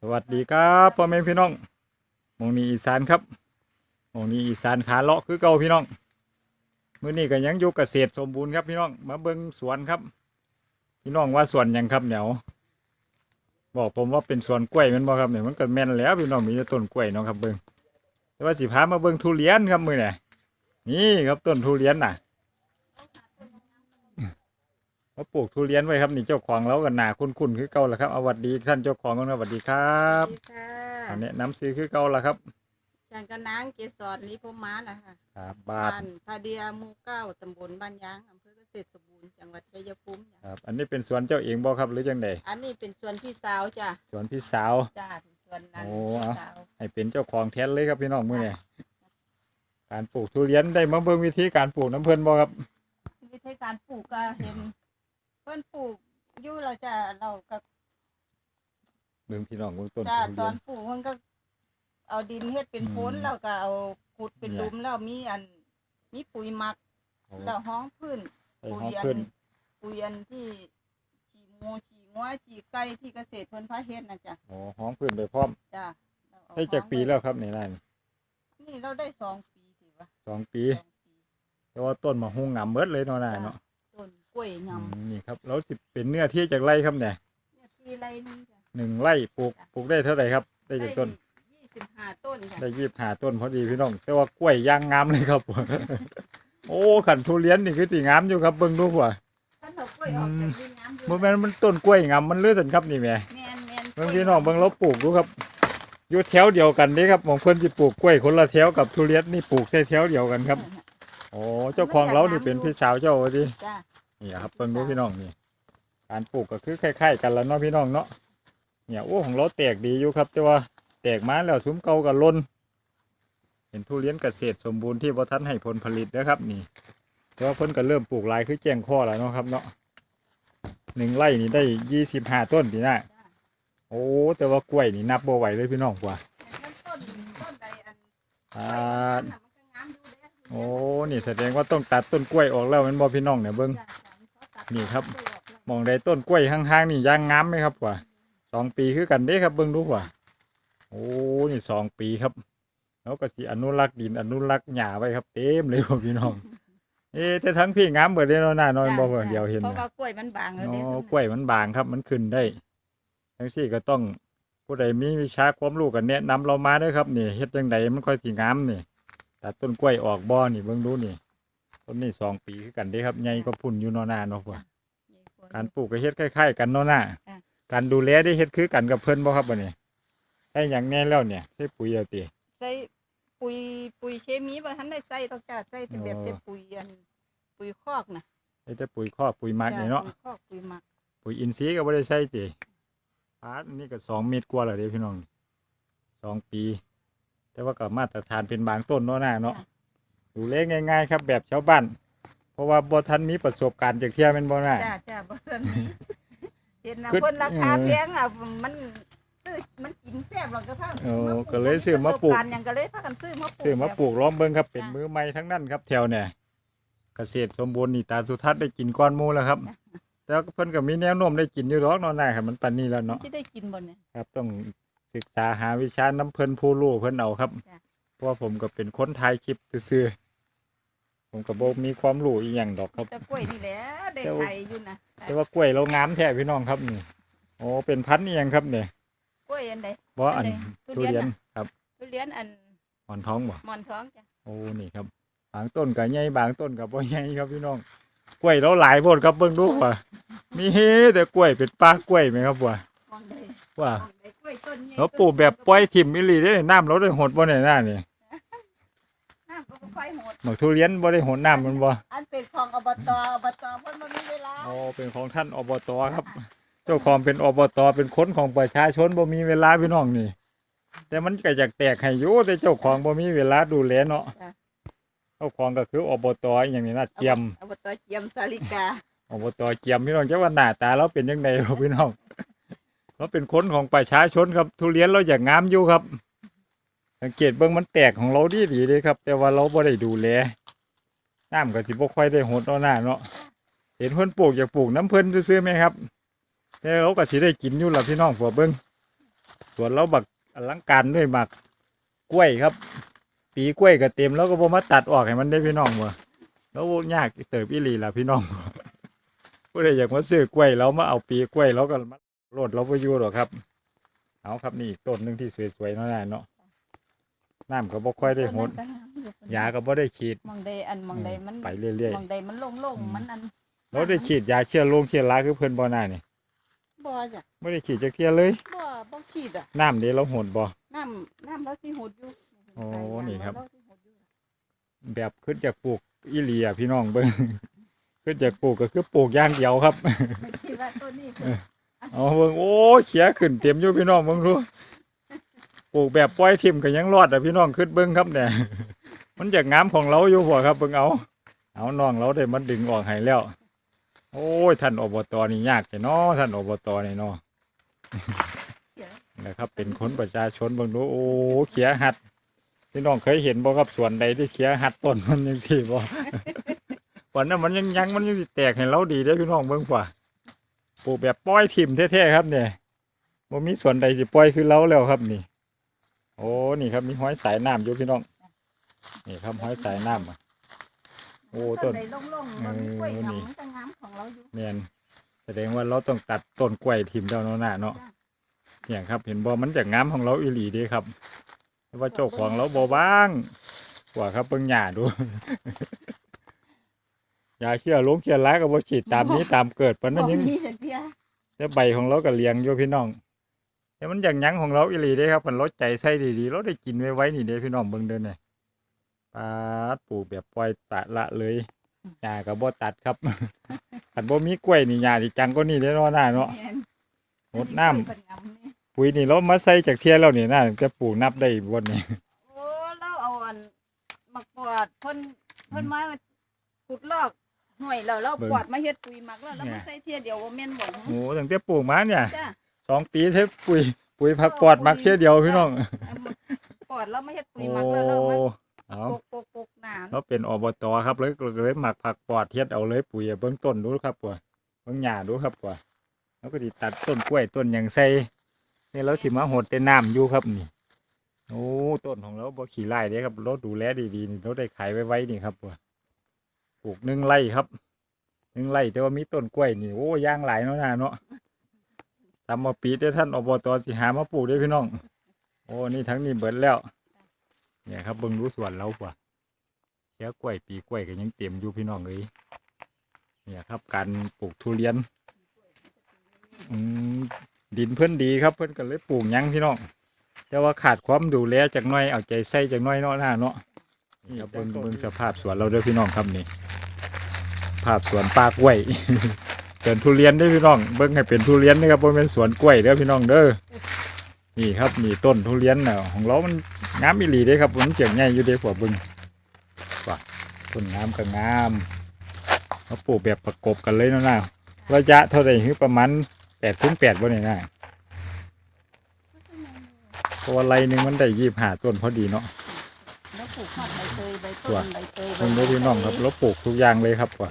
สวัสดีครับพ่อแม่พี่น้องมองนี้อีสานครับมองนี้อีสานขาเลาะคือเก่าพี่น้องมื้อนี้ก็ยังอยู่เกษตรสมบูรณ์ครับพี่น้องมาเบิ่งสวนครับ พี่น้องว่าสวนยังครับเหนียวบอกผมว่าเป็นสวนกล้วยมันบ่ครับเนี่ยมันก็แม่นแล้วพี่น้องมีแต่ต้นกล้วยเนาะครับเบิ่งแต่ว่าสิพามาเบิ่งทุเรียนครับมื้อนี้นี่ครับต้นทุเรียนน่ะ เขาปลูกทุเรียนไว้ครับนี่เจ้าของเรากันหนาคุ้นๆคือเก่าแล้วครับเอาหวัดดีท่านเจ้าของกันนะหวัดดีครับสวัสดีค่ะอันนี้น้ำซื้อคือเก่าแล้วครับฉันก็นางเกสรลิพมาล่ะค่ะครับบาทบ้านพาเดียหมู่เก้าตำบลบ้านยางอำเภอเกษตรสมบูรณ์จังหวัดชัยภูมิจ้ะครับอันนี้เป็นสวนเจ้าเองบ่ครับหรือจังใดอันนี้เป็นสวนพี่สาวจ้ะสวนพี่สาว จ้าเป็นสวนนั้นโอ้พี่เอาสาวให้เป็นเจ้าของแทนเลยครับพี่น้องมื้อนี้การปลูกทุเรียนได้มาเบิ่งวิธีการปลูกน้ำเพิ่นบ่ครับวิธีการปลูกก็เห็น เพื่อนปลูกอยู่แล้วจ้ะเราก็เบิ่งพี่น้องเบิ่งต้นจ้าทุตเรีอยนนปลูกมันก็ เอาดินเฮ็ดเป็นโพนอืมแล้วก็เอาขุดเป็นเนี่ยหลุมแล้วมีอัน มีปุ๋ยหมักโอ้แล้วห้องพื้นใส่ปุ๋ห้องยอัเพิ่นนปุ๋ยอันที่ฉีหมูฉีงัวฉีไก่ที่เกษตรเพิ่นพาเฮ็ดนะจ๊ะโอ้ห้องเพิ่นไปพร้อมจ้ะเราเอาได้จากปีแล้วครับนี่นั่นนี่เราได้สองปีถือว่าสองปี สองปีแต่ว่าต้นมะฮุงงามเบิดเลยเนาะน่าเนาะต้น กล้วยงอืมนี่ครับแล้วสิเป็นเนื้อที่จากไร่ครับเนี่ยำเนี่ยปีไรนึงจ้ะหนึ่งไร่ปลูกปลูกได้เท่าไหร่ครับ ได้จากต้น ยี่สิบห้าต้นจ้ะได้ยีบหาต้นพอดีพี่น้อง แต่ว่ากล้วยย่างงามเลยครับ โอ้ขันทุเรียนนี่คือตีงามอยู่ครับเบิ่งดูว่าถ้าเรากล้วยออกจากดินน้ำบ่แม่นมันต้นกล้วยงามมันเลือดสันครับนี่แหม่ แมนแมนเบิ่งพี่น้องเบิ่งเราปลูกดูครับอยู่แถวเดียวกันเด้ครับหมองเพิ่นสิปลูกกล้วยคนละแถวกับทุเรียนนี่ปลูกใส่แถวเดียวกันครับโอ้เจ้าของเรานี่เป็นพี่สาวเจ้าว่าดิจ้ะ นี่ครับเบิ่งดูพี่น้องนี่การปลูกก็คือคล้ายๆกันแล้วเนาะพี่น้องเนาะเนี่ยโอ้ของเราแตกดีอยู่ครับ แต่ว่าแตกมาแล้วซุ้มเก่ากับล้นเป็นทุเรียนเกษตรสมบูรณ์ที่บ่ทันให้ผลผลิตนะครับ นี่แต่ว่าเพิ่นก็เริ่มปลูกหลายคือแจ้งข้อแล้วเนาะครับเนาะหนึ่งไร่นี่ได้ยี่สิบห้าต้นพี่น่ะจ้ะโอ้แต่ว่ากล้วยนี่นับบ่ไหวเลยพี่น้องกว่าแต่ต้นต้นใดอันอ่ากล้วยงามน่ะมันก็งามอยู่แล้วโอ้นี่แสดงว่าต้องตัดต้นกล้วยออกแล้วแมันบ่พี่น้องเนี่ยเบิ่ง นี่ครับกล้วยออกแล้วมองได้ต้นกล้วยห่างๆนี่ย่างงามไหมครับกว่าสองปีคือกันเด้ครับเบิ่งดูกว่าโอ้นี่สองปีครับแล้วก็สิอนุรักษ์ดินอนุรักษ์หญ้าไว้ครับเต็มเลยพ่อพี่น้อง เอ๊ะแต่ทั้งพี่งามเบิดเลยเนาะหน้านอนบ่เพิ่นเดียวเห็นเพราะนะว่ากล้วยมันบางแล้วอ๋เด้อกล้วยมันบางครับมันขึ้นได้ ทั้งสี่ก็ต้องผู้ใดมีวิชาความรู้กันแนะนำเรามาเด้วยครับนี่เฮ็ดจังไดมันค่อยสิงามนี่ตัดต้นกล้วยออกบ่อนี่เบิ่งดูนี่ ต้นนี้สองปีคือกันเด้ครับใหญ่ก็พุ่นอยู่เนาะหน้าเนาะว่าการปลูกก็เฮ็ดคล้ายๆกันเนาะน่ะค่ะการดูแลได้เฮ็ดคือกันกับเพิ่นบ่ครับบัดนี้ได้หยังแน่แล้วเนี่ยใช้ปุ๋ยเอาติ ใส่ปุ๋ยปุ๋ยเคมีบ่ทันได้ใส่ดอกจ้ะใส่แต่แบบอ๋อ แต่ปุ๋ยอันปุ๋ยคอกน่ะได้แต่ปุ๋ยคอกปุ๋ยหมักนี่เนาะจ้ปุ๋ยคอกปุ๋ยหมักปุ๋ยอินทรีย์ก็บ่ได้ใส่ติพาร์ทอันนี้ก็สองเม็ดกว่าแล้วเด้พี่น้องสองปี แต่ว่าก็มาตรฐานเป็นบางต้นเนาะน่ะเนาะ ดูแลง่าย ๆ ครับ แบบชาวบ้าน เพราะว่าบ่ทันมีประสบการณ์จากเที่ยแม่นบ่น่ะ จ้าจ้าบ่ทันมีเห็นนะคือ เพิ่นราคาเออแพงอะมันซื้อมันกินแซ่บหรอกก็พาโอ้มาปก็เลยซื้อมาปลูกประสบรณ์หยังก็เลยพากันซื้อมาปลูกซื้อมาปลูกล้อมเบิ่งครับเป็นจ้ะมือใหม่ทั้งนั้นครับแถวเนี่ยเกษตรสมบูรณ์นี่ตาสุทัศน์ได้กินก้อนหมูแล้วครับ แต่ว่าเพิ่นก็มีแนวโน้มได้กินอยู่หรอกเนาะนายครับมันปานนี้แล้วเนาะ สิได้กินบ่เนี่ย ครับต้องศึกษาหาวิชาน้ำเพิ่นผู้รู้เพิ่นเอาครับจ้ะ เพราะว่าผมก็เป็นคนถ่ายคลิปซื่อๆ ผมก็บ่มีความรู้อีหยังดอกคมีรับ แต่กล้วยนี่แหละได้แต่ว่าไข่อยู่นะแต่ว่ากล้วยเรางามแท้พี่น้องครับนี่โอ้เป็นพันธุ์อีหยังครับเนี่ยกล้วยอันใดบ่อันทุทุเรียนเรียนน่ะครับทุเรียนอันหมอนทองบ่หมอนทองจ้ะโอ้นี่ครับบางต้นก็ใหญ่บางต้นก็บ่ใหญ่ครับพี่น้องกล้วยเราหลายโพดครับเบิ่งดูว่ามีแต่กล้วยเป็นปลากล้วยไหมครับว่ามองได้ว่ามองได้กล้วยต้นใหญ่เราปลูกแบบปล่อยถิ่มอีหลีได้น้ำเราได้หดบ่เนี่ยหน้านี่น้ำก็บ่ ค่อยโหดหมักทุเรียนบ่ได้หดน้ำมันบ่อันเป็นของอบตอบตเพิ่นบ่มีเวลาอ๋อเป็นของท่านอบตครับ เจ้าของเป็นอบตเป็นคนของประชาชนบ่มีเวลาพี่น้องนี่ แต่มันก็อยากแตกให้อยู่แต่เจ้าของบ่มีเวลาดูแลเนาะจ้ะเจ้าของก็คืออบตอหย่างนี้นะเจียมอบตเจียมสาลิกาอบตเจียมพี่น้องจะว่าหน้าตาเราเป็นยังไงครับพี่น้องเราเป็นคนของประชาชนครับ ทุเรียนเราอยากงามอยู่ครับ สังเกตเบิ่งมันแตกของเราดีดีเลยครับ แต่ว่าเราบ่ได้ดูแลน้ำก็สิบ่ค่อยได้หดเอาหน้าเนาะเห็นเพิ่นปลูกอยากปลูกน้ำเพิ่นซื้อไหมครับแต่เราก็สิได้กินอยู่ล่ะพี่น้องผัวเบิ่งส่วนเราบักอลังการด้วยหมากกล้วยครับ ปีกล้วยก็เต็มแล้วก็บ่มาตัดออกให้มันได้พี่น้องบ่แล้วยากเติบอีหลีล่ะพี่น้องผู้ใดอยากมาซื้อกล้วยแล้วมาเอาปีกล้วยแล้วก็มาโหลดเราบ่อยู่หรอกครับ เอาครับนี่อีกต้นหนึ่งที่สวยๆเนาะน่ะเนาะ น้ำก็บ่ค่อยได้หดยาก็บ่ได้ฉีดมองใดอันมองใดมันไปเรื่อยมองใดมันโล่งๆมันอันๆเราได้ฉีดยาเชื้อโรคเชื้อราคือเพิ่นบ่น่านี่บ่จ้ะบ่ได้ฉีดจักเที่ยเลยบ่บ่ขีดอะน้ำเด้เราหดบ่น้ำน้ำเราสิหดอยู่โอ้นี่ครับเาสิหดอยู่แบบขึ้นจากปลูกอีหลีอะพี่น้องเบิ่งขึ้นจากปลูกก็คือปลูกอย่างเดียวครับไม่คิดว่าต้นนี้คือเอาเบิ่งโอ้เขียขึ้นเต็มอยู่พี่น้องเบิ่งดู ปลูกแบบปล่อยทิมก็ยังรอดอะพี่น้องขึ้นเบิ่งครับเนี่ย มันจากงามของเราอยู่บ่ครับเบิ่งเอา เอาน้องเราได้มันดึงออกให้แล้ว โอ้ยท่านอบตนี่ยากแท้เนาะท่านอบตนี่เนาะนะครับ เป็นคนประชาชนเบิ่งดูโอ้เขียหัดพี่น้องเคยเห็นบ่ครับสวนใดที่เขียหัดต้นมันยังสิบ่วันนั้นมันยังยังมันยังแตกให้เราดีได้พี่น้องเบิ่งป่าปลูกแบบปล่อยทิมแท้ๆครับเนี่ยบ่มีส่วนใดสิปล่อยคือเราแล้วครับนี่ โอ้นี่ครับมีห้อยสายน้ำอยู่พี่น้องนี่ครับห้อยสายน้ำอะโอ้ต้นใดโล่งๆมันมีกล้วยงามมันจะงามของเราอยู่เนียนแสดงว่าเราต้องตัดต้นกล้วยทิ่มเจ้าเนาะหน้าเนาะจ้ะเนี่ยครับ เห็นบ่มันจะงามของเราอีหลีเด้ครับแต่ว่าเจ้าของเราบ่บ้างกว่าครับเบิ่งหญ้าดูยาเชื่อลงเชื่อร้ายก็บ่ฉีดตามนี้ตามเกิดปานนั้นยังบ่มีเห็นเพียแต่ใบของเราก็เลี้ยงอยู่พี่น้อง แต่มันอย่างหยั้งของเราอีหลีเด้ครับมันลดใจใส่ดีๆเราได้กินไว้ไว้นี่เด้พี่น้องเบิ่งเด้อเนี่ยปาดปลูกแบบปล่อยตะละเลยหญ้าก็บ่ตัดครับคันบ่มีกล้วยนี่หญ้าที่จังก็นี่เด้อเนาะหน้าเนาะแม่นงดน้ำกล้วยเพิ่งามนี่ปุ๋ยนี่เรามาใส่จากเทียแล้วนี่น่าจะปลูกนับได้บนนี่โอ้เราเอาอันมาปอดเพิ่นเพิ่นมาขุดลอกห่วยแล้วเราปอดมาเฮ็ดปุ๋ยหมักแล้วแล้วมาใส่เทียเดียวบ่แม่นบ่โอ้ตั้งแต่ปลูกมาเนี่ยจ้ะ สองปีเทปปุ๋ยปุ๋ยผักปอดมักเทียเดียวพี่น้องเอามาปอดเรามาเฮ็ดปุ๋โอ้ยหมักแล้วเรามาเอาปกปกปกหนานเราเป็นอบตครับเลยเลยหมักผักปอดเทียดเอาเลยปุ๋ยเบื้องต้นดูครับปัวเบื้องหญ้าดูครับปัวแล้วก็ดิตัดต้นกล้วยต้นอย่างใส่นี่เราสิมาหดแต่น้ำอยู่ครับนี่โอ้ต้นของเราบ่ขี่ไล่เด้ครับเราดูแลดีๆนี่เราได้ขายไว้ๆนี่ครับปัวปลูกหนึ่งไร่ครับหนึ่งไร่แต่ว่ามีต้นกล้วยนี่โอ้ย่างหลายเนาะนาเนาะ ทำมาปีได้ท่านอบตสิหามาปลูกได้พี่น้อง โอ้นี่ทั้งนี้เบิดแล้ว เนี่ยครับเบิ่งรู้ส่วนเราป่ะเชื้อกล้วยปีกล้วยก็ยังเต็มอยู่พี่น้องเอ้ยเนี่ยครับ การปลูกทุเรียนดินเพิ่อนดีครับเพิ่อนก็เลยปลูกยังพี่น้องแต่ว่าขาดความดูแลจากน้อยเอาใจใส่จากน้อยเนาะหน้าเนาะนี่ครับเบิ่งเบิ่งสภาพสวนเราด้อพี่น้องครับนี่ภาพสวนปากล้ว ยเป็นทุเรียนได้อพี่น้อง เบิ่งให้เป็นทุเรียนนะครับบ่แม่นสวนกล้วยเด้อพี่น้องเด้อนี่ครับนี่ต้นทุเรียนน่ะของเรามันงามอีหลีเด้ครับมันเจียงใหญ่อยู่เด้กว่าเบิ่งว่าต้นงามก็งามเขาปลูกแบบประกบกันเลยเนาะนะระยะเท่าไหร่คือประมาณ8ถึง8บ่นี่นะเพราะว่าไรหนึงมันได้25ต้นพอดีเนาะแล้วปลูกหอดใบเตยใบตัต้วนใบเตยเบิ่งเด้อพี่น้องครับเราปลูกทุกอย่างเลยครับว่า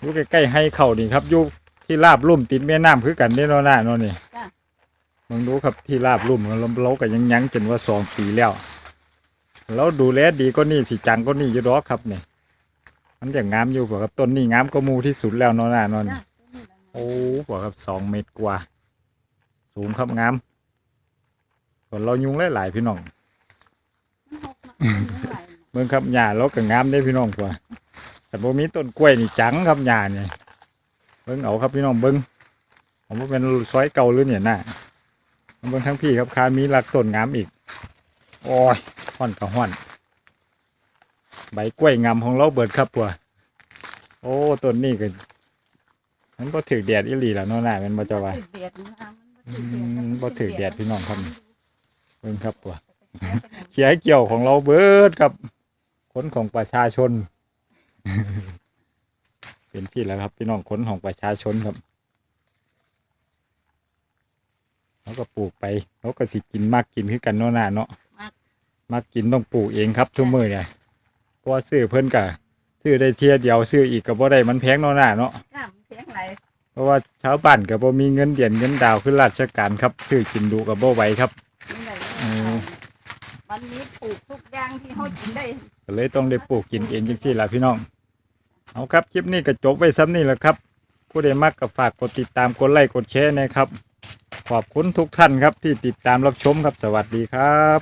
อยู่ใกล้ๆให้เข้านี่ครับอยู่ที่ราบลุ่มติดแม่น้ำคือกันเด้เนาะหน้าเนาะนี่มึงรู้ครับที่ราบลุ่มเราเราก็ยังยั้งจนว่าสองปีแล้วเราดูแลดีก็นี่สิจังก็นี่อยู่ดอกครับเนี่ยมันอย่างงามอยู่กว่าครับต้นนี่งามก็มูที่สุดแล้วเนอนน่ะนอนจ้ะโอ้กว่าครับสองเมตรกว่า สูงครับงามส่วนเรายุงหลายๆพี่น้องมันหกนะมันไหลเบิ่งครับหญ้าเราก็งามได้พี่น้องกว่า แต่บ่มีต้นกล้วยนี่จังครับหญ้าเนี่ยเบิ่งเอาครับพี่น้องเบิ่งผมว่าเป็นซอยเก่าหรือเนี่ยน่ะเบิ่งทั้งพี่ครับคามีหลักต้นงามอีกโอ้ยห้อนกับห้อน ใบกล้วยงามของเราเบิดครับปัวโอ้ต้นนี้ก็มันบ่ถือแดดอีหลีล่ะเนาะน่ะมันบ่จะว่าถือแดดนะมันบ่ถือแดดพี่น้องครับเบิ่งครับปัวเขียเกี่ยวของเราเบิดครับ คนของประชาชน เป็นที่แล้วครับ พี่น้องคนของประชาชนครับเขาก็ปลูกไปเขาก็สิกินมากกินคือกันเนาะหน้าเนาะมากกินต้องปลูกเองครับทุกมือเนี่ยเพราะว่าซื้อเพิ่นกะซื้อได้เทียเดียวซื้ออีกก็บ่ได้มันแพงเนาะหน้าเนาะจ้ะมันแข็งไหลเพราะว่าชาวบ้านก็บ่มีเงินเดือนเงินดาวขึ้นราชการครับซื้อกินดูก็บ่ไหวครับนี่แหละอืมวันนี้ปลูกทุกอย่างที่เฮากินได้ก็เลยต้องได้ปลูกกินเองจังซี่ล่ะพี่น้อง เอาครับคลิปนี้ก็จบไว้ซ้ำนี่แหละครับ ผู้ใดมักก็ฝากกดติดตามกดไลค์กดแชร์นะครับ ขอบคุณทุกท่านครับที่ติดตามรับชมครับสวัสดีครับ